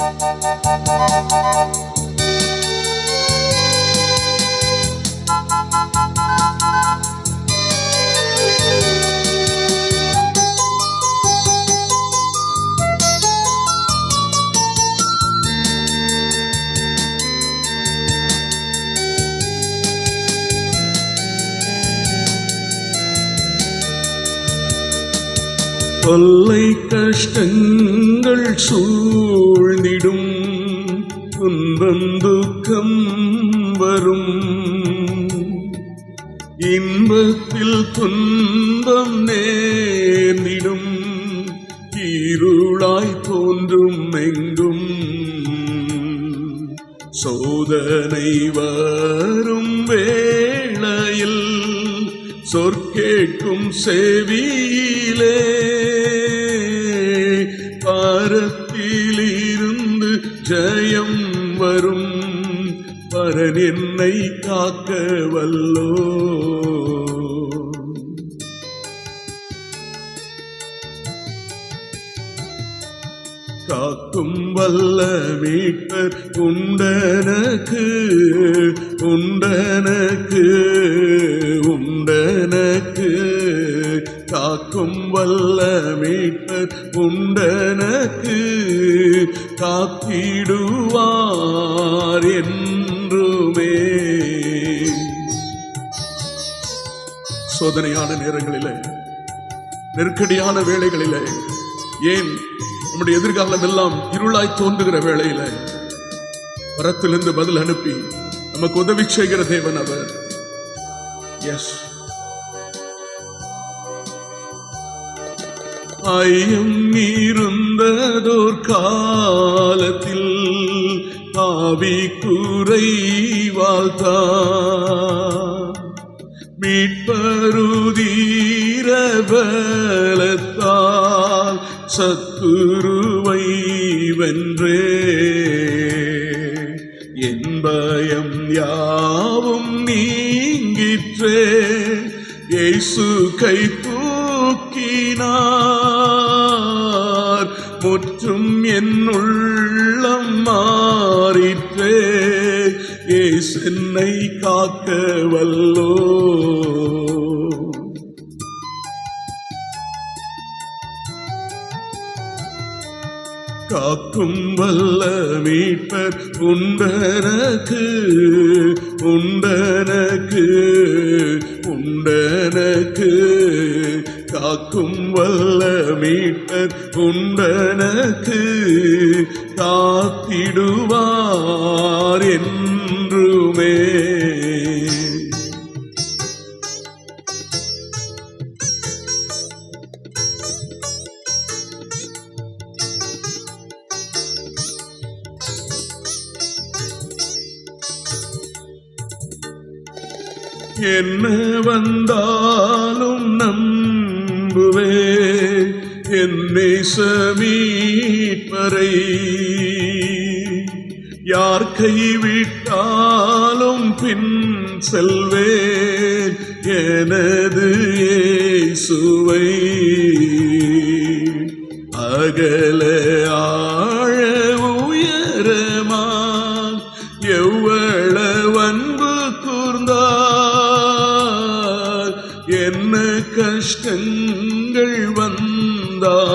Müzik தொல்லை கஷ்டங்கள் சூழ்ந்திடும். துன்பம் துக்கம் வரும். இன்பத்தில் துன்பம் நேர்ந்திடும். இருளாய் தோன்றும் எங்கும். சோதனை வரும் வேளையில் சொற்கேட்கும் செவியிலே பாரத்திலிருந்து ஜெயம் வரும் பரன் என்னை காக்க வல்லோ காக்கும் வல்ல மீட்பர் உண்டனக்கு உண்டனக்கு வல்ல மீட்பர் உண்டனக்கு காத்திடுவார் என்றுமே. சோதனையான நேரங்களிலே நெருக்கடியான வேளைகளிலே ஏன் நம்முடைய எதிர்காலம் எல்லாம் இருளாய் தோன்றுகிற வேளையில வரத்திலிருந்து பதில் அனுப்பி நமக்கு உதவி செய்கிற தேவன் அவர். எஸ் ஐயம் இருந்ததோர் காலத்தில் ஆவி குறை மீட்பருதீர பலத்தால் சத்துருவை வென்றே. என் பயம் யாவும் நீங்கிற்றே. இயேசு கை தூக்கினார். போற்றும் என்னுள்ளம் மாறிற்றே. ஏ சென்னை காக்க வல்லோ காக்கும் வல்ல மீட்பர் உண்டனக்கு உண்டனக்கு உண்டனக்கு. காக்கும் வல்ல மீட்பர் குண்டனக்கு காத்திடுவார் என்றுமே. என்ன வந்தா என்னை சமீட்பரை யார் கைவிட்டாலும் பின் செல்வேன் எனது இயேசுவை. அகல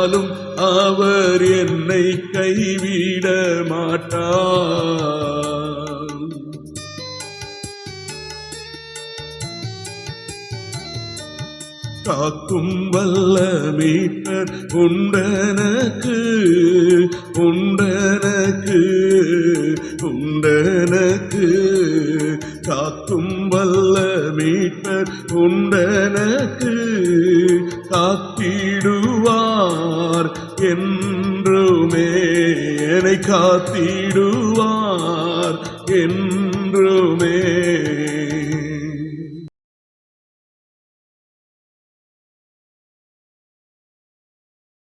வந்தாலும் அவர் என்னை கைவிட மாட்டார். காக்கும் வல்ல மீட்டர் உண்டனக்கு உண்டனக்கு உண்டனக்கு. காக்கும் வல்ல மீட்டர் உண்டனக்கு காத்திடுவார் என்றுமே என்னை காத்திடுவார். என்றுமே